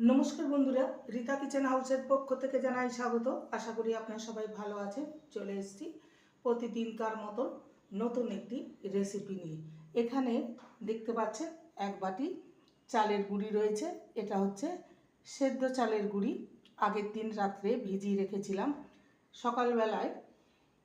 নমস্কার বন্ধুরা, রীতা কিচেন হাউসের পক্ষ থেকে জানাই স্বাগত। আশা করি আপনারা সবাই ভালো আছেন। চলে এসেছি প্রতিদিনকার মতন নতুন একটি রেসিপি নিয়ে। এখানে দেখতে পাচ্ছেন এক বাটি চালের গুঁড়ি রয়েছে। এটা হচ্ছে সেদ্ধ চালের গুঁড়ি। আগের দিন রাত্রে ভিজিয়ে রেখেছিলাম। সকালবেলায়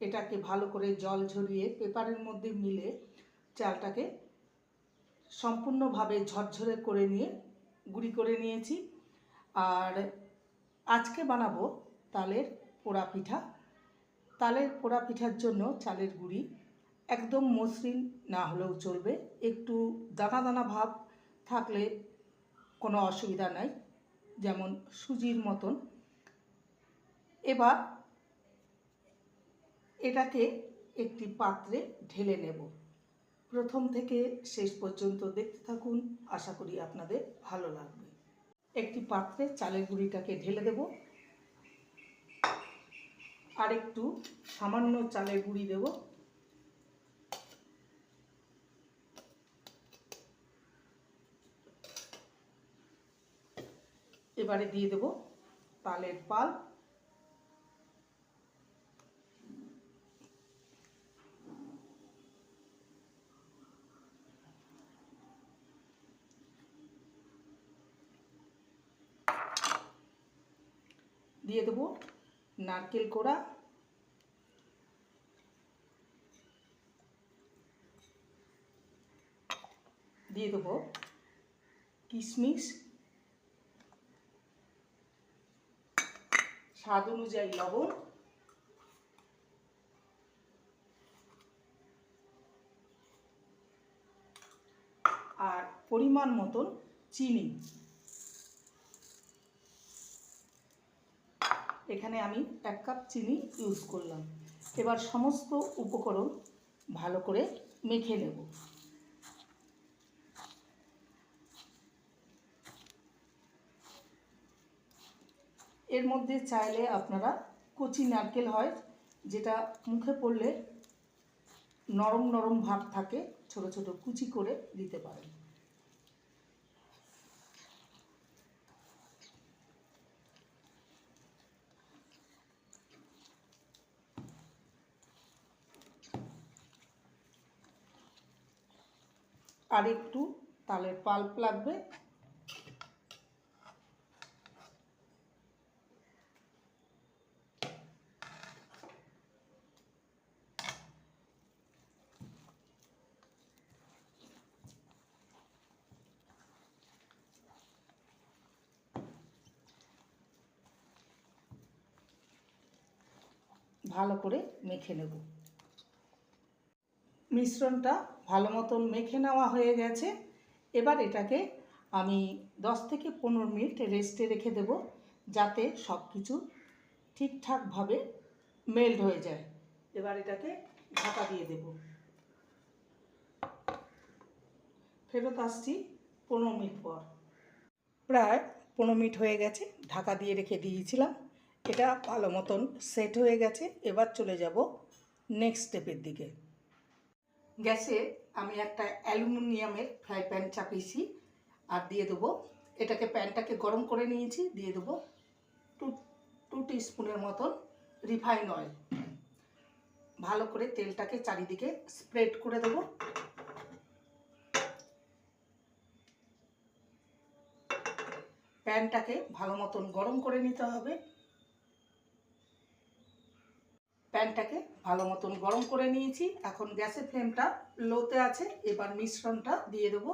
এটাকে ভালো করে জল ঝরিয়ে পেপারের মধ্যে মিলে চালটাকে সম্পূর্ণভাবে ঝরঝরে করে নিয়ে গুঁড়ি করে নিয়েছি। আর আজকে বানাবো তালের পোড়া পিঠা। তালের পোড়া পিঠার জন্য চালের গুঁড়ি একদম মসৃণ না হলেও চলবে। একটু দানা দানা ভাব থাকলে কোনো অসুবিধা নাই, যেমন সুজির মতন। এবার এটাকে একটি পাত্রে ঢেলে নেব। প্রথম থেকে শেষ পর্যন্ত দেখতে থাকুন, আশা করি আপনাদের ভালো লাগবে। একটি পাত্রে চালের গুঁড়িটাকে ঢেলে দেব। আর একটু সামান্য চালের গুঁড়ি দেব। এবারে দিয়ে দেব তালের পাল। দিয়ে দেবো নারকেল কোড়া। দিয়ে দেবো কিশমিশ। স্বাদ অনুযায়ী লবণ। আর পরিমাণ মতন চিনি। এখানে আমি এক কাপ চিনি ইউজ করলাম। এবার সমস্ত উপকরণ ভালো করে মেখে নেব। এর মধ্যে চাইলে আপনারা কচি নারকেল হয়, যেটা মুখে পড়লে নরম নরম ভাব থাকে, ছোট ছোট কুচি করে দিতে পারেন। আর একটু তালের পাল্প লাগবে। ভালো করে মেখে নেব। মিশ্রণটা ভালো মতন মেখে নেওয়া হয়ে গেছে। এবার এটাকে আমি 10 থেকে পনেরো মিনিট রেস্টে রেখে দেব যাতে সব কিছু ঠিকঠাকভাবে মেল্ট হয়ে যায়। এবার এটাকে ঢাকা দিয়ে দেব। ফেরত আসছি পনেরো মিনিট পর। প্রায় পনেরো মিনিট হয়ে গেছে, ঢাকা দিয়ে রেখে দিয়েছিলাম। এটা ভালো মতন সেট হয়ে গেছে। এবার চলে যাব নেক্সট স্টেপের দিকে। গ্যাসে আমি একটা অ্যালুমিনিয়ামের ফ্রাই প্যান চাপিয়েছি আর দিয়ে দেবো, এটাকে প্যানটাকে গরম করে নিয়েছি, দিয়ে দেবো টু টু স্পুনের মতন রিফাইন অয়েল। ভালো করে তেলটাকে চারিদিকে স্প্রেড করে দেবো। প্যানটাকে ভালো মতন গরম করে নিতে হবে। প্যানটাকে ভালো মতন গরম করে নিয়েছি। এখন গ্যাসের ফ্লেমটা লোতে আছে, এবার মিশ্রণটা দিয়ে দেবো।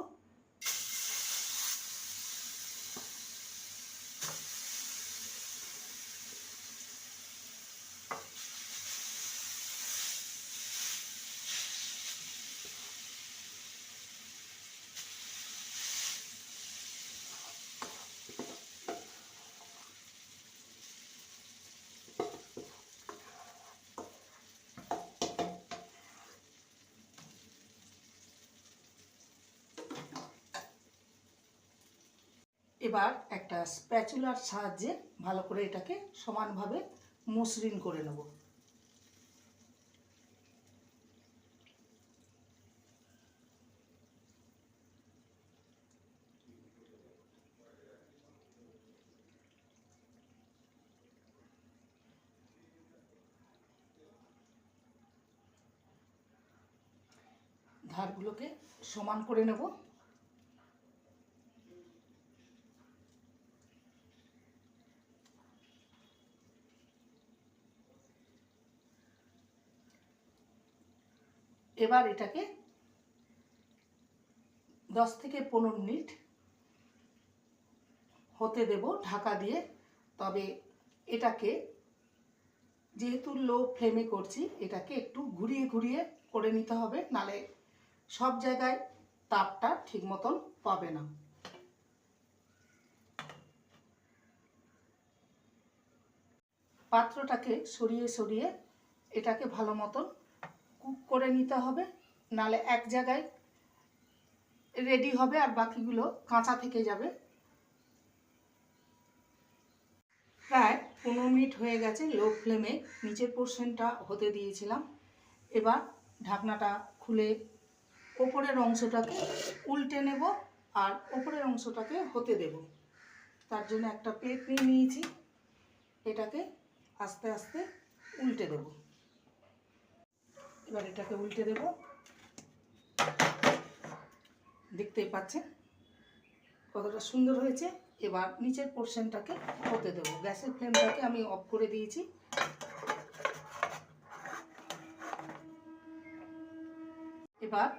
এবার একটা স্প্যাচুলার সাহায্যে ভালো করে এটাকে সমানভাবে মসৃণ করে নেব। ধারগুলোকে সমান করে নেব। এবার এটাকে দশ থেকে পনেরো মিনিট হতে দেব ঢাকা দিয়ে। তবে এটাকে যেহেতু লো ফ্লেমে করছি, এটাকে একটু ঘুরিয়ে ঘুরিয়ে করে নিতে হবে, নালে সব জায়গায় তাপটা ঠিক মতন পাবে না। পাত্রটাকে সরিয়ে সরিয়ে এটাকে ভালো মতন কুক করে নিতে হবে, নালে এক জায়গায় রেডি হবে আর বাকিগুলো কাঁচা থেকে যাবে। প্রায় পনেরো মিনিট হয়ে গেছে লো ফ্লেমে, নিচের পোর্শনটা হতে দিয়েছিলাম। এবার ঢাকনাটা খুলে ওপরের অংশটাকে উল্টে নেব আর ওপরের অংশটাকে হতে দেব। তার জন্য একটা প্লেট নিয়ে নিয়েছি, এটাকে আস্তে আস্তে উল্টে দেব। এবার এটাকে উল্টে দেব। দেখতেই পাচ্ছেন কতটা সুন্দর হয়েছে। এবার নিচের পোর্শনটাকে হতে দেবো। গ্যাসের ফ্লেমটাকে আমি অফ করে দিয়েছি। এবার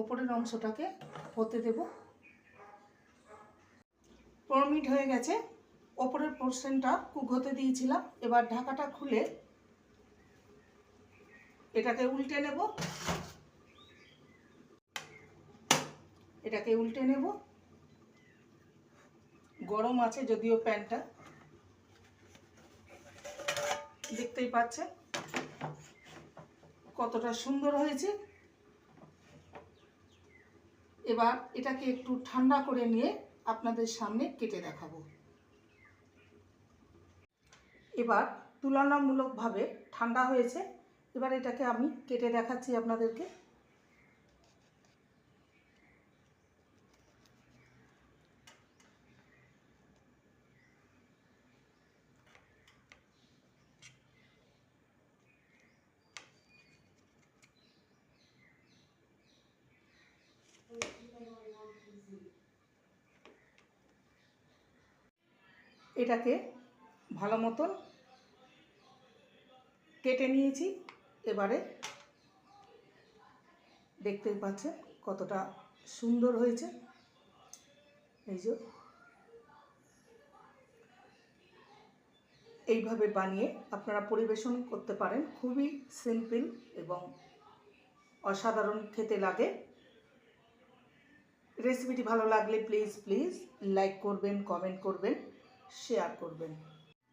ওপরের অংশটাকে হতে দেব। পনেরো মিনিট হয়ে গেছে। ওপরের পোর্শনটা কুক হতে দিয়েছিলাম। এবার ঢাকাটা খুলে এটাকে উল্টে নেব। এটাকে উল্টে নেব। গরম আছে যদিও প্যানটা। দেখতেই পাচ্ছেন কতটা সুন্দর হয়েছে। এবার এটাকে একটু ঠান্ডা করে নিয়ে আপনাদের সামনে কেটে দেখাবো। এবার তুলনামূলকভাবে ঠান্ডা হয়েছে। এবার এটাকে আমি কেটে দেখাচ্ছি আপনাদেরকে। এটাকে ভালো মতন কেটে নিয়েছি। এবারে দেখতেই পাচ্ছেন কতটা সুন্দর হয়েছে। এই যে এইভাবে বানিয়ে আপনারা পরিবেশন করতে পারেন। খুবই সিম্পল এবং অসাধারণ খেতে লাগে। রেসিপিটি ভালো লাগলে প্লিজ প্লিজ লাইক করবেন, কমেন্ট করবেন, শেয়ার করবেন।